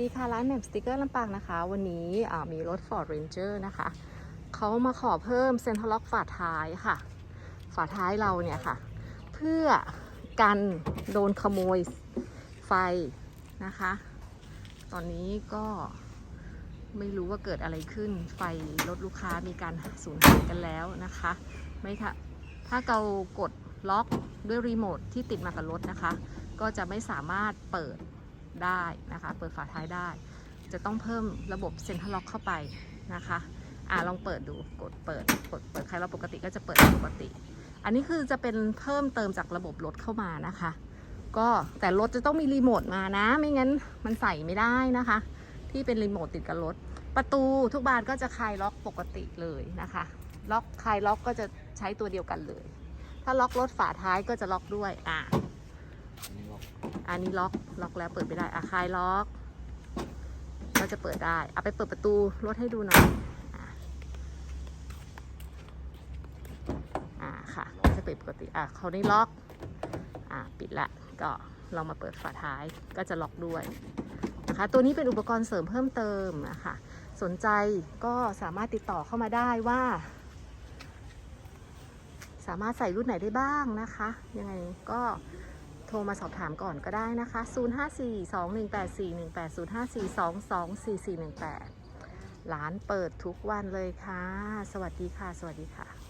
ดีค่ะร้านแหม่มสติกเกอร์ลำปางนะคะ วันนี้มีรถ Ford Ranger นะคะเขามาขอเพิ่มเซ็นทรัลล็อกฝาท้ายค่ะ ฝาท้ายเราเนี่ยค่ะ เพื่อกันโดนขโมยไฟนะคะ ตอนนี้ก็ไม่รู้ว่าเกิดอะไรขึ้นไฟรถลูกค้ามีการสูญหายกันแล้วนะคะ ไม่ถ้าถ้าเรากดล็อกด้วยรีโมทที่ติดมากับรถนะคะ ก็จะไม่สามารถเปิด ได้นะคะ เปิดฝาท้ายได้ จะต้องเพิ่มระบบเซ็นทรัลล็อกเข้าไปนะคะอ่าลองเปิดดูกดเปิดกดเปิดใครเราปกติก็จะเปิดปกติ อันนี้คือจะเป็นเพิ่มเติมจากระบบรถเข้ามานะคะ ก็แต่รถจะต้องมีรีโมทมานะ ไม่งั้นมันใส่ไม่ได้นะคะ ที่เป็นรีโมทติดกับรถ ประตูทุกบานก็จะคลายล็อกปกติเลยนะคะ ล็อกคลายล็อกก็จะใช้ตัวเดียวกันเลย ถ้าล็อกรถฝาท้ายก็จะล็อกด้วยอ่า อันนี้ล็อกล็อกแล้วเปิดไม่ได้อะคายล็อก ก็จะเปิดได้เอาไปเปิดประตูรถให้ดูหน่อยอ่าค่ะจะเปิดปกติอะเขาได้ล็อกอ่าปิดละก็ลองมาเปิดฝาท้ายก็จะล็อกด้วยนะคะตัวนี้เป็นอุปกรณ์เสริมเพิ่มเติมนะคะสนใจก็สามารถติดต่อเข้ามาได้ว่า สามารถใส่รุ่นไหนได้บ้างนะคะ ยังไงก็ โทรมาสอบถามก่อนก็ได้นะคะ 054218418054224418 ร้านเปิดทุกวันเลยค่ะ สวัสดีค่ะ สวัสดีค่ะ